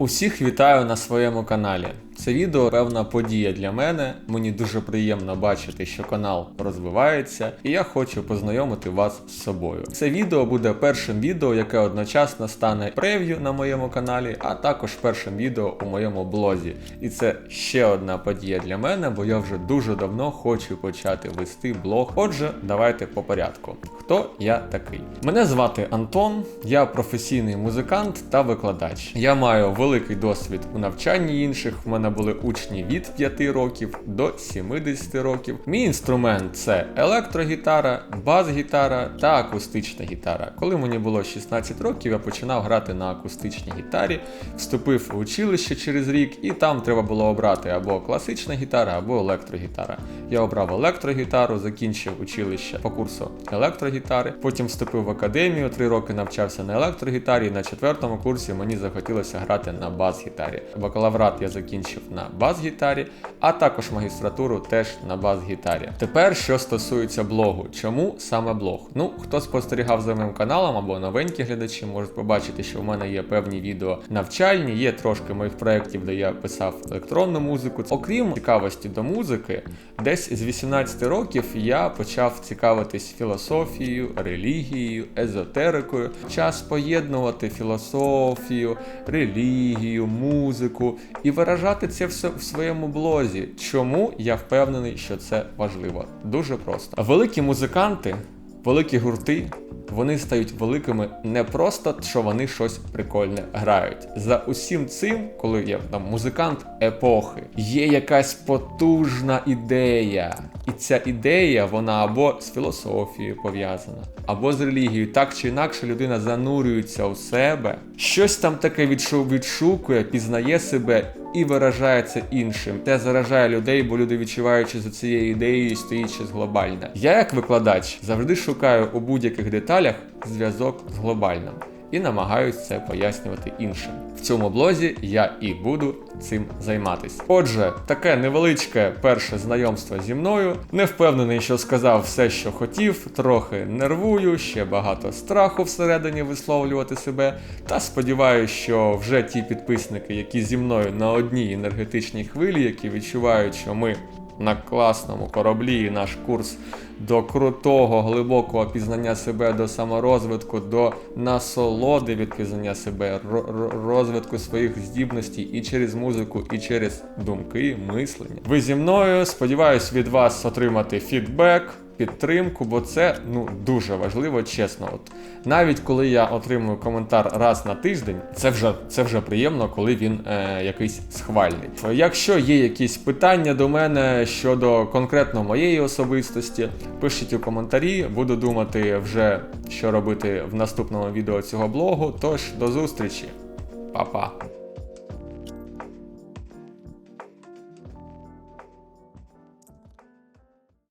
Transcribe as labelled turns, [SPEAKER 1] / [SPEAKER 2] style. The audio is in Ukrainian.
[SPEAKER 1] Усіх вітаю на своєму каналі. Це відео певна подія для мене. Мені дуже приємно бачити, що канал розвивається, і я хочу познайомити вас з собою. Це відео буде першим відео, яке одночасно стане прев'ю на моєму каналі, а також першим відео у моєму блозі. І це ще одна подія для мене, бо я вже дуже давно хочу почати вести блог. Отже, давайте по порядку. Хто я такий? Мене звати Антон, я професійний музикант та викладач. Я маю великий досвід у навчанні інших. В мене були учні від 5 років до 70 років. Мій інструмент це електрогітара, бас-гітара та акустична гітара. Коли мені було 16 років, я починав грати на акустичній гітарі, вступив в училище через рік, і там треба було обрати або класична гітара, або електрогітара. Я обрав електрогітару, закінчив училище по курсу електрогітари. Потім вступив в академію, три роки навчався на електрогітарі. І на четвертому курсі мені захотілося грати на бас-гітарі. Бакалаврат я закінчив на бас-гітарі, а також магістратуру теж на бас-гітарі. Тепер що стосується блогу, чому саме блог? Ну, хто спостерігав за моїм каналом або новенькі глядачі, можуть побачити, що в мене є певні відео навчальні, є трошки моїх проєктів, де я писав електронну музику. Окрім цікавості до музики, десь з 18 років я почав цікавитись філософією, релігією, езотерикою. Час поєднувати філософію, релігію, музику і виражати це все в своєму блозі. Чому я впевнений, що це важливо? Дуже просто. Великі музиканти, великі гурти. Вони стають великими не просто, що вони щось прикольне грають. За усім цим, коли є там музикант епохи, є якась потужна ідея. І ця ідея, вона або з філософією пов'язана, або з релігією. Так чи інакше людина занурюється у себе, щось там таке відшу- відшукує, пізнає себе і виражає це іншим. Те заражає людей, бо люди відчуваючи за цією ідеєю, стоїть щось глобальне. Я, як викладач, завжди шукаю у будь-яких деталях зв'язок з глобальним і намагаюсь це пояснювати іншим. В цьому блозі я і буду цим займатися. Отже, таке невеличке перше знайомство зі мною. Не впевнений, що сказав все, що хотів, трохи нервую, ще багато страху всередині висловлювати себе. Та сподіваюся, що вже ті підписники, які зі мною на одній енергетичній хвилі, які відчувають, що ми на класному кораблі наш курс до крутого, глибокого пізнання себе, до саморозвитку, до насолоди від пізнання себе, ро- ро- розвитку своїх здібностей і через музику, і через думки, мислення. Ви зі мною сподіваюсь від вас отримати фідбек. Підтримку, бо це ну дуже важливо, чесно. От навіть коли я отримую коментар раз на тиждень, це вже це вже приємно, коли він е, якийсь схвальний. Якщо є якісь питання до мене щодо конкретно моєї особистості, пишіть у коментарі, буду думати вже, що робити в наступному відео цього блогу. Тож до зустрічі, Па-па.